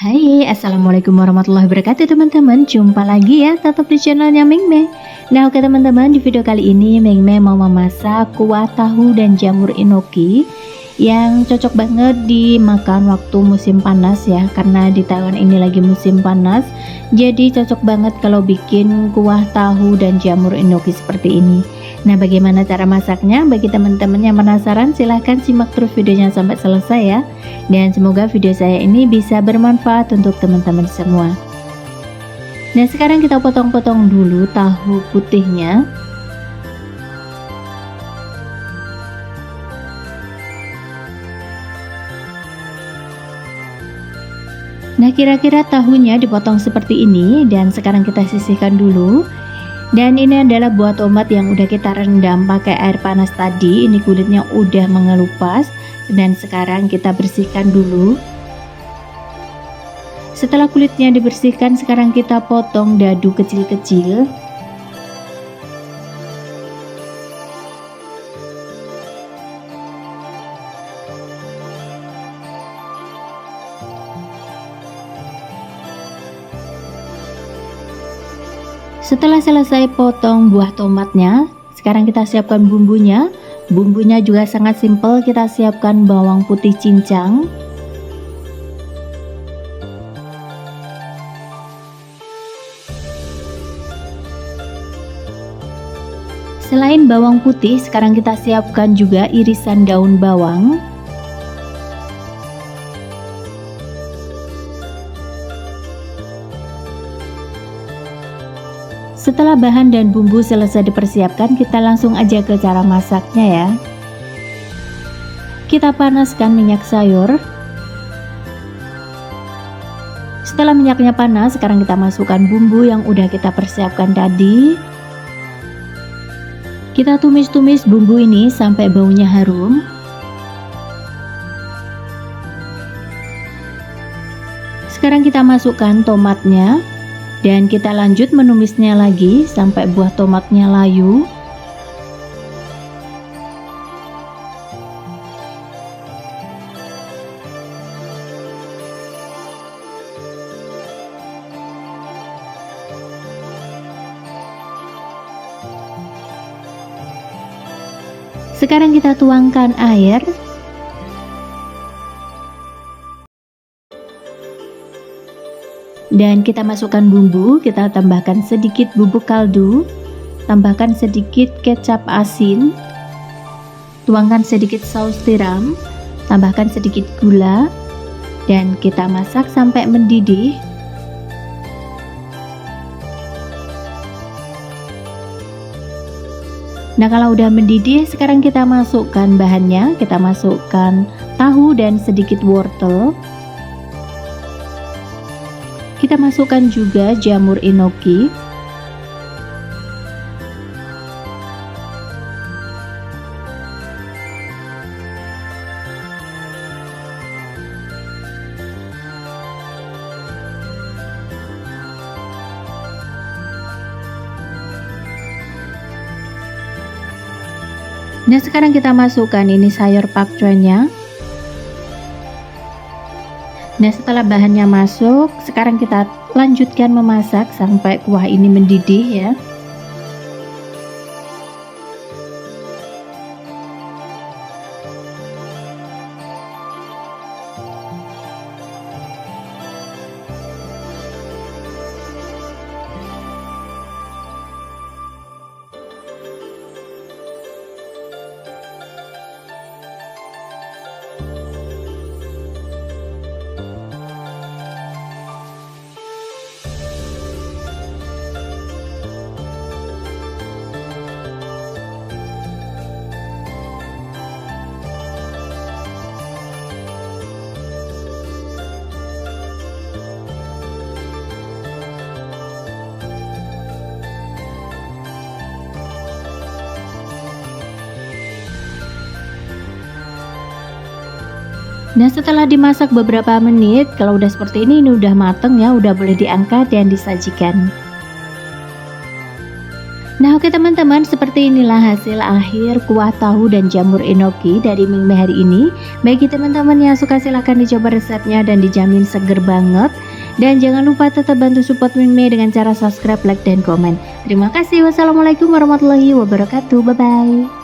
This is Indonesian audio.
Assalamualaikum warahmatullahi wabarakatuh teman-teman. Jumpa lagi ya tetap di channelnya Ming Mei. Nah oke teman-teman di video kali ini Ming Mei mau memasak kuah tahu dan jamur inoki Yang cocok banget dimakan waktu musim panas ya Karena di Taiwan ini lagi musim panas Jadi cocok banget kalau bikin kuah tahu dan jamur inoki seperti ini Nah bagaimana cara masaknya? Bagi teman-teman yang penasaran silahkan simak terus videonya sampai selesai ya. Dan semoga video saya ini bisa bermanfaat untuk teman-teman semua. Nah sekarang kita potong-potong dulu tahu putihnya. Nah kira-kira tahunya dipotong seperti ini. Dan sekarang kita sisihkan dulu dan ini adalah buah tomat yang udah kita rendam pakai air panas tadi. Ini kulitnya udah mengelupas. Dan sekarang kita bersihkan dulu. Setelah kulitnya dibersihkan sekarang kita potong dadu kecil-kecil Setelah selesai potong buah tomatnya, sekarang kita siapkan bumbunya. Bumbunya juga sangat simpel, kita siapkan bawang putih cincang. Selain bawang putih, sekarang kita siapkan juga irisan daun bawang. Setelah bahan dan bumbu selesai dipersiapkan, kita langsung aja ke cara masaknya ya. Kita panaskan minyak sayur. Setelah minyaknya panas, sekarang kita masukkan bumbu yang udah kita persiapkan tadi. Kita tumis-tumis bumbu ini sampai baunya harum. Sekarang kita masukkan tomatnya dan kita lanjut menumisnya lagi sampai buah tomatnya layu. Sekarang kita tuangkan air dan kita masukkan bumbu kita tambahkan sedikit bubuk kaldu tambahkan sedikit kecap asin tuangkan sedikit saus tiram tambahkan sedikit gula dan kita masak sampai mendidih. Nah kalau udah mendidih sekarang kita masukkan bahannya. Kita masukkan tahu dan sedikit wortel kita masukkan juga jamur inoki Nah sekarang kita masukkan ini sayur pakcoynya Nah setelah bahannya masuk sekarang kita lanjutkan memasak sampai kuah ini mendidih ya Nah setelah dimasak beberapa menit kalau udah seperti ini ini udah mateng ya udah boleh diangkat dan disajikan Nah oke teman-teman seperti inilah hasil akhir kuah tahu dan jamur enoki dari Ming hari ini Bagi teman-teman yang suka silahkan dicoba resepnya dan dijamin seger banget Dan jangan lupa tetap bantu support Mingme dengan cara subscribe, like, dan komen. Terima kasih. Wassalamualaikum warahmatullahi wabarakatuh. Bye-bye.